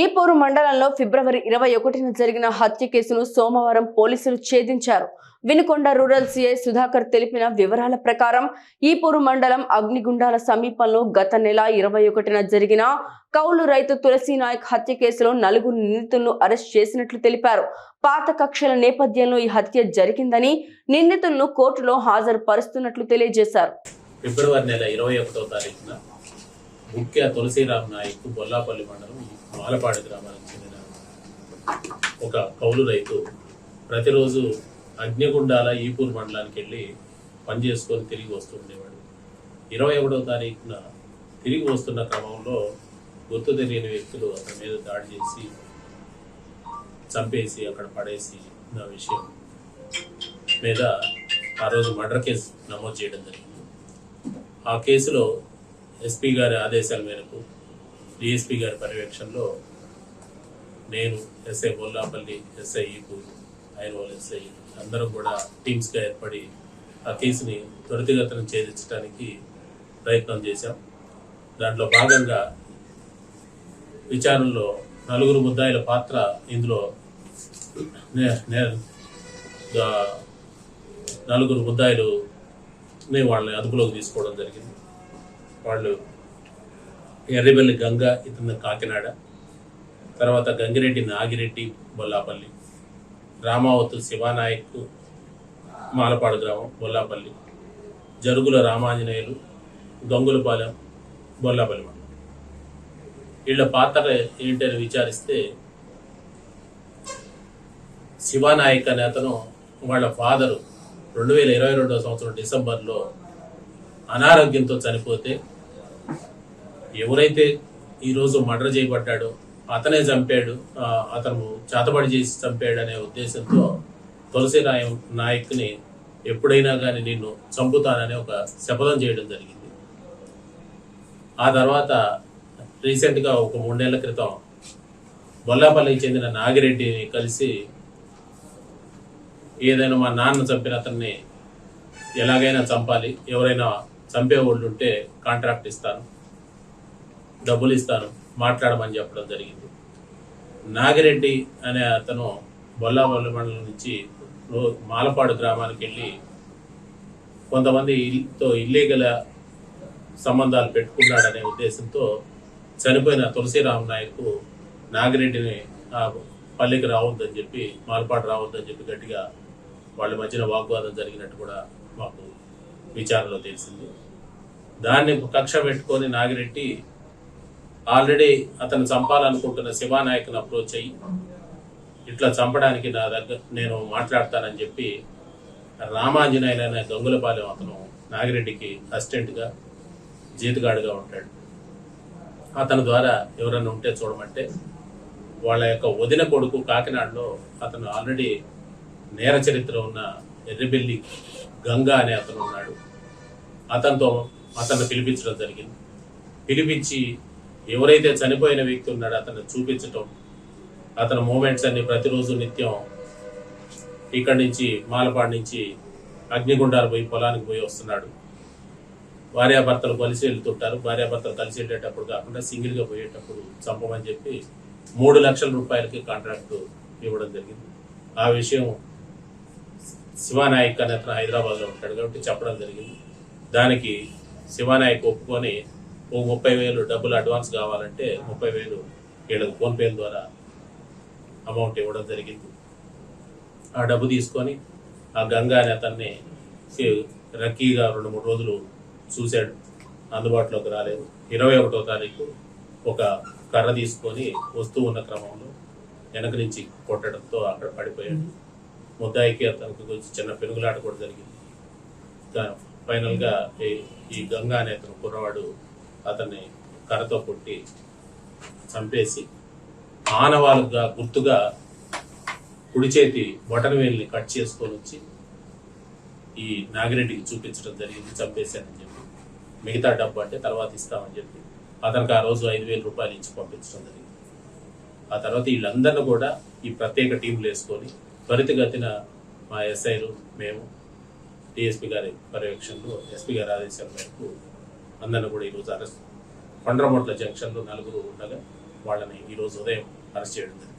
ఈపూరు మండలంలో ఫిబ్రవరి ఇరవై ఒకటిన జరిగిన హత్య కేసును సోమవారం పోలీసులు ఛేదించారు. వినుకొండ రూరల్ సిఐ సుధాకర్ తెలిపిన వివరాల ప్రకారం ఈపూరు మండలం అగ్నిగుండాల సమీపంలో గత నెల ఇరవై ఒకటిన జరిగిన కౌలు రైతు తులసి నాయక్ హత్య కేసులో నలుగురు నిందితులను అరెస్ట్ చేసినట్లు తెలిపారు. పాత కక్షల నేపథ్యంలో ఈ హత్య జరిగిందని నిందితులను కోర్టులో హాజరుపరుస్తున్నట్లు తెలియజేశారు. ఫిబ్రవరి నెల ఇరవై ఒకటో తారీఖున ముఖ్య తులసిరామ్ నాయక్ బొల్లాపల్లి మండలం మాలపాడు గ్రామానికి చెందిన ఒక కౌలు రైతు ప్రతిరోజు అగ్నిగుండాల ఈపూర్ మండలానికి వెళ్ళి పని చేసుకొని తిరిగి వస్తూ ఉండేవాడు. ఇరవై ఒకటవ తారీఖున తిరిగి వస్తున్న క్రమంలో గుర్తు తెలియని వ్యక్తులు అతని మీద దాడి చేసి చంపేసి అక్కడ పడేసి నా విషయం మీద ఆ రోజు మర్డర్ కేసు నమోదు చేయడం జరిగింది. ఆ కేసులో ఎస్పీ గారి ఆదేశాల మేరకు డిఎస్పీ గారి పర్యవేక్షణలో నేను ఎస్ఐ బొల్లాపల్లి ఎస్ఐ ఈపు ఐరోల్ ఎస్ఐ అందరం కూడా టీమ్స్గా ఏర్పడి ఆ కేసుని త్వరితగతిన ఛేదించడానికి ప్రయత్నం చేశాం. దాంట్లో భాగంగా విచారణలో నలుగురు ముద్దాయిల పాత్ర ఇందులో నలుగురు ముద్దాయిలు వాళ్ళని అదుపులోకి తీసుకోవడం జరిగింది. వాళ్ళు ఎర్రబెల్లి గంగ ఇతను కాకినాడ తర్వాత గంగిరెడ్డి నాగిరెడ్డి బొల్లాపల్లి రామావతు శివానాయక్ మాలపాడు గ్రామం బొల్లాపల్లి జరుగుల రామాంజనేయులు గంగులపాలెం బొల్లాపల్లి మండలం. వీళ్ళ పాత్ర ఏంటని విచారిస్తే శివానాయక్ అనే అతను వాళ్ళ ఫాదరు రెండు వేల ఇరవై రెండవ సంవత్సరం డిసెంబర్లో అనారోగ్యంతో చనిపోతే ఎవరైతే ఈరోజు మర్డర్ చేయబడ్డాడో అతనే చంపాడు అతను చేతబడి చేసి చంపాడు అనే ఉద్దేశంతో తులసి నాయ నాయక్ని ఎప్పుడైనా కానీ నిన్ను చంపుతానని ఒక శపథం చేయడం జరిగింది. ఆ తర్వాత రీసెంట్గా ఒక మూడేళ్ళ క్రితం బొల్లాపల్లికి చెందిన నాగిరెడ్డిని కలిసి ఏదైనా మా నాన్న చంపిన అతన్ని ఎలాగైనా చంపాలి ఎవరైనా చంపే వాళ్ళు ఉంటే కాంట్రాక్ట్ ఇస్తాను. డబ్బులు ఇస్తాను మాట్లాడమని చెప్పడం జరిగింది. నాగిరెడ్డి అనే అతను బొల్లాపల్లి మండలం నుంచి మాలపాడు గ్రామానికి వెళ్ళి కొంతమంది ఇల్తో ఇల్లీగల్ సంబంధాలు పెట్టుకున్నాడనే ఉద్దేశంతో చనిపోయిన తులసిరామ్ నాయకు నాగిరెడ్డిని ఆ పల్లికి రావద్దని చెప్పి మాలపాడు రావద్దని చెప్పి గట్టిగా వాళ్ళ మధ్యన వాగ్వాదం జరిగినట్టు కూడా మాకు విచారణలో తెలిసింది. దాన్ని కక్ష పెట్టుకొని నాగిరెడ్డి ఆల్రెడీ అతను చంపాలనుకుంటున్న శివానాయక్ని అప్రోచ్ అయ్యి ఇట్లా చంపడానికి నా దగ్గర నేను మాట్లాడతానని చెప్పి రామాంజనేయులైన దొంగలపాలెం గంగులపాలెం అతను నాగిరెడ్డికి అసిస్టెంట్గా జీతగాడుగా ఉంటాడు. అతని ద్వారా ఎవరైనా ఉంటే చూడమంటే వాళ్ళ యొక్క వదిన కొడుకు కాకినాడలో అతను ఆల్రెడీ నేర చరిత్ర ఉన్న ఎర్రబెల్లి గంగా అనే అతను ఉన్నాడు. అతనితో అతన్ని పిలిపించడం జరిగింది. పిలిపించి ఎవరైతే చనిపోయిన వ్యక్తి ఉన్నాడో అతను చూపించటం అతని మూమెంట్స్ అన్ని ప్రతిరోజు నిత్యం ఇక్కడి నుంచి మాలపాడు నుంచి అగ్నిగుండాలు పోయి పొలానికి పోయి వస్తున్నాడు. భార్యాభర్తలు కలిసి వెళ్తుంటారు. భార్యాభర్తలు కలిసి వెళ్ళేటప్పుడు కాకుండా సింగిల్గా పోయేటప్పుడు చంపమని చెప్పి మూడు లక్షల రూపాయలకి కాంట్రాక్ట్ ఇవ్వడం జరిగింది. ఆ విషయం శివానాయక్ అనే అతను హైదరాబాద్లో ఉంటాడు కాబట్టి చెప్పడం జరిగింది. దానికి శివానాయక్ ఒప్పుకొని ఓ ముప్పై వేలు డబ్బులు అడ్వాన్స్ కావాలంటే ముప్పై వేలు వీళ్ళకి ఫోన్పే ద్వారా అమౌంట్ ఇవ్వడం జరిగింది. ఆ డబ్బు తీసుకొని ఆ గంగా అనే అతన్ని సి- రక్కీగా రెండు మూడు రోజులు చూశాడు. అందుబాటులోకి రాలేదు. ఇరవై ఒకటో తారీఖు ఒక కర్ర తీసుకొని వస్తూ ఉన్న క్రమంలో వెనక నుంచి కొట్టడంతో అక్కడ పడిపోయాడు. ముద్దాయికి అతనికి కొంచెం చిన్న పెనుగులాట కూడా జరిగింది. ఫైనల్గా ఈ- ఈ గంగా అనే అతను కుర్రవాడు అతన్ని కర్రతో కొట్టి చంపేసి ఆనవాలుగా గుర్తుగా కుడి చేతి బొటన వేలిని కట్ చేసుకొని వచ్చి ఈ నాగిరెడ్డికి చూపించడం జరిగింది చంపేశానని చెప్పి. మిగతా డబ్బు అంటే తర్వాత ఇస్తామని చెప్పి. అతనికి ఆ రోజు ఐదు వేల రూపాయలు ఇచ్చి పంపించడం జరిగింది. ఆ తర్వాత వీళ్ళందరినీ కూడా ఈ ప్రత్యేక టీంలు వేసుకొని త్వరితగతిన మా ఎస్ఐలు మేము డిఎస్పీ గారి పర్యవేక్షణలో ఎస్పీ గారి ఆదేశాల మేరకు అందరిని కూడా ఈరోజు అరెస్ట్. కొండ్రమొట్ల జంక్షన్లో నలుగురు ఉండగా వాళ్ళని ఈరోజు ఉదయం అరెస్ట్ చేయడం జరిగింది.